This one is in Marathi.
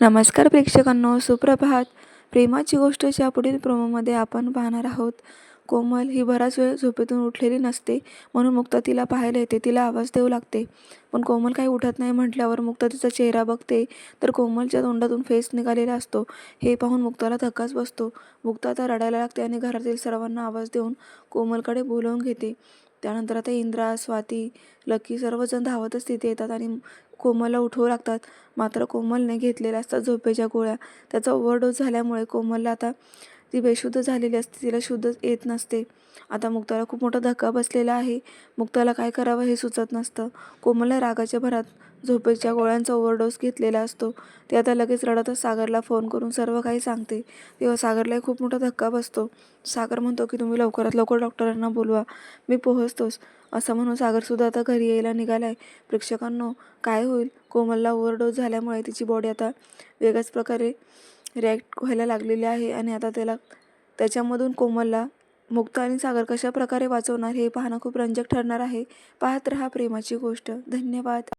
नमस्कार प्रेक्षकांनो सुप्रभात. प्रेमाची गोष्टच्या पुढील प्रोमोमध्ये आपण पाहणार आहोत. कोमल ही बराच वेळ झोपेतून उठलेली नसते म्हणून मुक्ता तिला पाहायला येते तिला आवाज देऊ लागते. पण कोमल काही उठत नाही म्हटल्यावर मुक्ता तिचा चेहरा बघते तर कोमलच्या तोंडातून फेस निघालेला असतो. हे पाहून मुक्ताला धक्काच बसतो. मुक्ता आता रडायला लागते आणि घरातील सर्वांना आवाज देऊन कोमलकडे बोलवून घेते. त्यानंतर आता इंद्रा स्वाती लकी सर्वजण धावतच तिथे येतात आणि कोमलला उठवू लागतात. मात्र कोमलने घेतलेल्या असतात झोपेच्या गोळ्या. त्याचा ओव्हरडोस झाल्यामुळे कोमलला आता ती बेशुद्ध झालेली असते तिला शुद्ध येत नसते. आता मुक्ताला खूप मोठा धक्का बसलेला आहे. मुक्ताला काय करावं हे सुचत नसतं. कोमलला रागाच्या भरात झोपेच्या गोळ्यांचा ओव्हरडोस घेतलेला असतो. ते आता लगेच रडतच सागरला फोन करून सर्व काही सांगते. तेव्हा सागरलाही खूप मोठा धक्का बसतो. सागर म्हणतो की तुम्ही लवकरात लवकर डॉक्टरांना बोलवा. मी पोहोचतोच. असं म्हणून सागरसुद्धा आता घरी यायला निघाला आहे प्रेक्षकांनो काय होईल? कोमलला ओव्हरडोस झाल्यामुळे तिची बॉडी आता वेगळ्याच प्रकारे रिॲक्ट व्हायला लागलेले आहे आणि आता त्याला त्याच्यामधून कोमलला मुक्त आणि सागर कशा प्रकारे वाचवणार हे पाहणं खूप रंजक ठरणार आहे. पाहत रहा प्रेमाची गोष्ट. धन्यवाद.